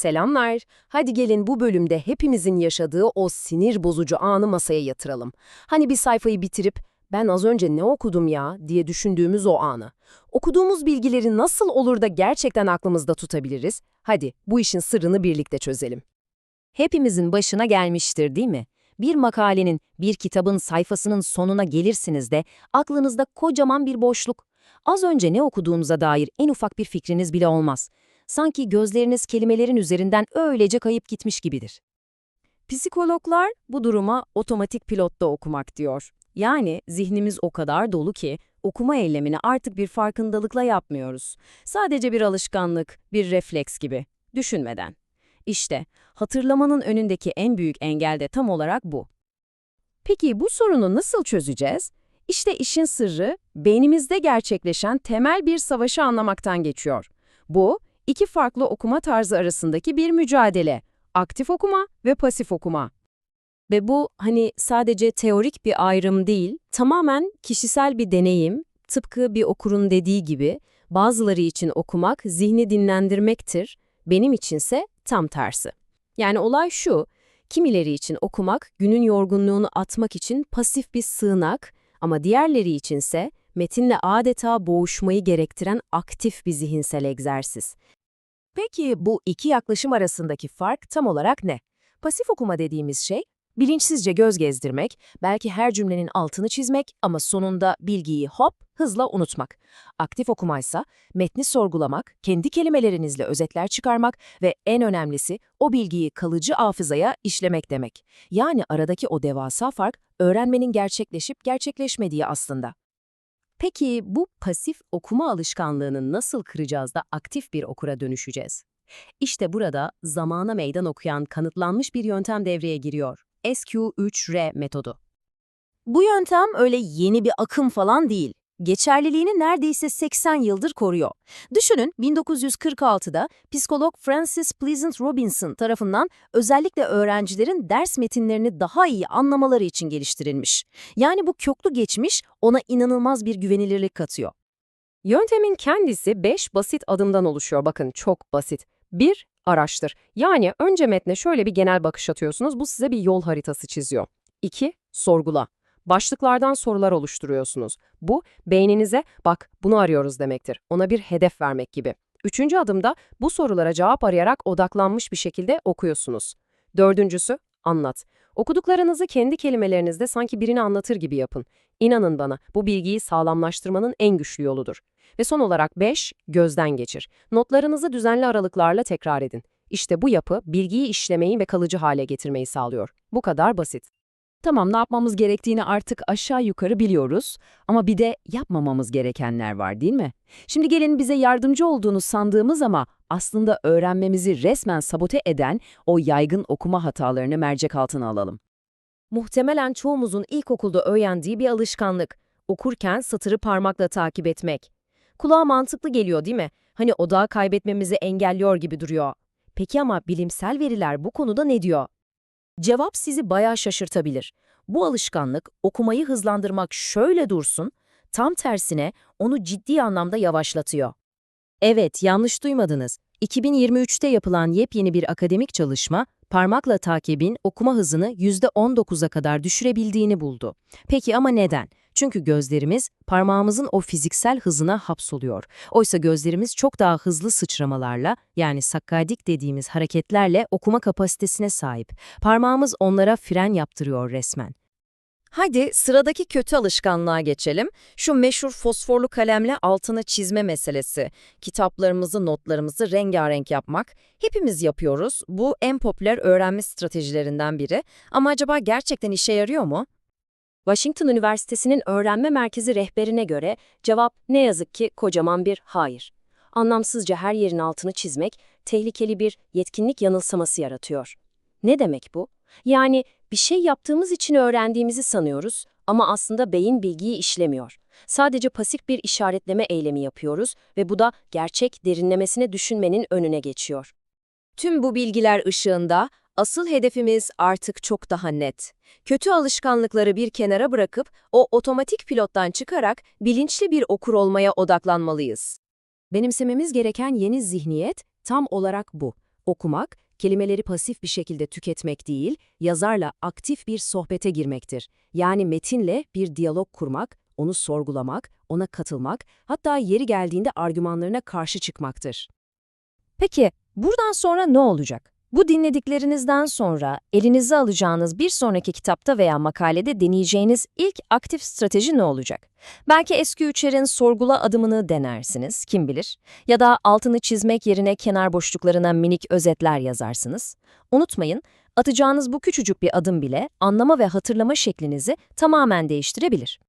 Selamlar. Hadi gelin bu bölümde hepimizin yaşadığı o sinir bozucu anı masaya yatıralım. Hani bir sayfayı bitirip ben az önce ne okudum ya diye düşündüğümüz o anı. Okuduğumuz bilgileri nasıl olur da gerçekten aklımızda tutabiliriz? Hadi bu işin sırrını birlikte çözelim. Hepimizin başına gelmiştir değil mi? Bir makalenin, bir kitabın sayfasının sonuna gelirsiniz de aklınızda kocaman bir boşluk. Az önce ne okuduğunuza dair en ufak bir fikriniz bile olmaz. Sanki gözleriniz kelimelerin üzerinden öylece kayıp gitmiş gibidir. Psikologlar bu duruma otomatik pilotta okumak diyor. Yani zihnimiz o kadar dolu ki okuma eylemini artık bir farkındalıkla yapmıyoruz. Sadece bir alışkanlık, bir refleks gibi, düşünmeden. İşte hatırlamanın önündeki en büyük engel de tam olarak bu. Peki bu sorunu nasıl çözeceğiz? İşte işin sırrı beynimizde gerçekleşen temel bir savaşı anlamaktan geçiyor. Bu, iki farklı okuma tarzı arasındaki bir mücadele. Aktif okuma ve pasif okuma. Ve bu hani sadece teorik bir ayrım değil, tamamen kişisel bir deneyim, tıpkı bir okurun dediği gibi, bazıları için okumak zihni dinlendirmektir, benim içinse tam tersi. Yani olay şu, kimileri için okumak günün yorgunluğunu atmak için pasif bir sığınak ama diğerleri içinse metinle adeta boğuşmayı gerektiren aktif bir zihinsel egzersiz. Peki bu iki yaklaşım arasındaki fark tam olarak ne? Pasif okuma dediğimiz şey, bilinçsizce göz gezdirmek, belki her cümlenin altını çizmek ama sonunda bilgiyi hop hızla unutmak. Aktif okumaysa metni sorgulamak, kendi kelimelerinizle özetler çıkarmak ve en önemlisi o bilgiyi kalıcı hafızaya işlemek demek. Yani aradaki o devasa fark öğrenmenin gerçekleşip gerçekleşmediği aslında. Peki bu pasif okuma alışkanlığını nasıl kıracağız da aktif bir okura dönüşeceğiz? İşte burada zamana meydan okuyan kanıtlanmış bir yöntem devreye giriyor. SQ3R metodu. Bu yöntem öyle yeni bir akım falan değil. Geçerliliğini neredeyse 80 yıldır koruyor. Düşünün 1946'da psikolog Francis Pleasant Robinson tarafından özellikle öğrencilerin ders metinlerini daha iyi anlamaları için geliştirilmiş. Yani bu köklü geçmiş ona inanılmaz bir güvenilirlik katıyor. Yöntemin kendisi 5 basit adımdan oluşuyor. Bakın çok basit. 1. Araştır. Yani önce metne şöyle bir genel bakış atıyorsunuz. Bu size bir yol haritası çiziyor. 2. Sorgula. Başlıklardan sorular oluşturuyorsunuz. Bu, beyninize bak bunu arıyoruz demektir. Ona bir hedef vermek gibi. Üçüncü adımda bu sorulara cevap arayarak odaklanmış bir şekilde okuyorsunuz. Dördüncüsü, anlat. Okuduklarınızı kendi kelimelerinizde sanki birini anlatır gibi yapın. İnanın bana, bu bilgiyi sağlamlaştırmanın en güçlü yoludur. Ve son olarak 5, gözden geçir. Notlarınızı düzenli aralıklarla tekrar edin. İşte bu yapı, bilgiyi işlemeyi ve kalıcı hale getirmeyi sağlıyor. Bu kadar basit. Tamam ne yapmamız gerektiğini artık aşağı yukarı biliyoruz ama bir de yapmamamız gerekenler var değil mi? Şimdi gelin bize yardımcı olduğunu sandığımız ama aslında öğrenmemizi resmen sabote eden o yaygın okuma hatalarını mercek altına alalım. Muhtemelen çoğumuzun ilkokulda öğrendiği bir alışkanlık. Okurken satırı parmakla takip etmek. Kulağa mantıklı geliyor değil mi? Hani odağı kaybetmemizi engelliyor gibi duruyor. Peki ama bilimsel veriler bu konuda ne diyor? Cevap sizi bayağı şaşırtabilir. Bu alışkanlık okumayı hızlandırmak şöyle dursun, tam tersine onu ciddi anlamda yavaşlatıyor. Evet, yanlış duymadınız. 2023'te yapılan yepyeni bir akademik çalışma, parmakla takibin okuma hızını %19'a kadar düşürebildiğini buldu. Peki ama neden? Çünkü gözlerimiz parmağımızın o fiziksel hızına hapsoluyor. Oysa gözlerimiz çok daha hızlı sıçramalarla yani sakkadik dediğimiz hareketlerle okuma kapasitesine sahip. Parmağımız onlara fren yaptırıyor resmen. Hadi sıradaki kötü alışkanlığa geçelim. Şu meşhur fosforlu kalemle altına çizme meselesi. Kitaplarımızı, notlarımızı rengarenk yapmak. Hepimiz yapıyoruz. Bu en popüler öğrenme stratejilerinden biri. Ama acaba gerçekten işe yarıyor mu? Washington Üniversitesi'nin öğrenme merkezi rehberine göre cevap ne yazık ki kocaman bir hayır. Anlamsızca her yerin altını çizmek tehlikeli bir yetkinlik yanılsaması yaratıyor. Ne demek bu? Yani bir şey yaptığımız için öğrendiğimizi sanıyoruz ama aslında beyin bilgiyi işlemiyor. Sadece pasif bir işaretleme eylemi yapıyoruz ve bu da gerçek derinlemesine düşünmenin önüne geçiyor. Tüm bu bilgiler ışığında asıl hedefimiz artık çok daha net. Kötü alışkanlıkları bir kenara bırakıp o otomatik pilottan çıkarak bilinçli bir okur olmaya odaklanmalıyız. Benimsememiz gereken yeni zihniyet tam olarak bu. Okumak, kelimeleri pasif bir şekilde tüketmek değil, yazarla aktif bir sohbete girmektir. Yani metinle bir diyalog kurmak, onu sorgulamak, ona katılmak, hatta yeri geldiğinde argümanlarına karşı çıkmaktır. Peki, buradan sonra ne olacak? Bu dinlediklerinizden sonra elinize alacağınız bir sonraki kitapta veya makalede deneyeceğiniz ilk aktif strateji ne olacak? Belki eski üçerin sorgula adımını denersiniz, kim bilir. Ya da altını çizmek yerine kenar boşluklarına minik özetler yazarsınız. Unutmayın, atacağınız bu küçücük bir adım bile anlama ve hatırlama şeklinizi tamamen değiştirebilir.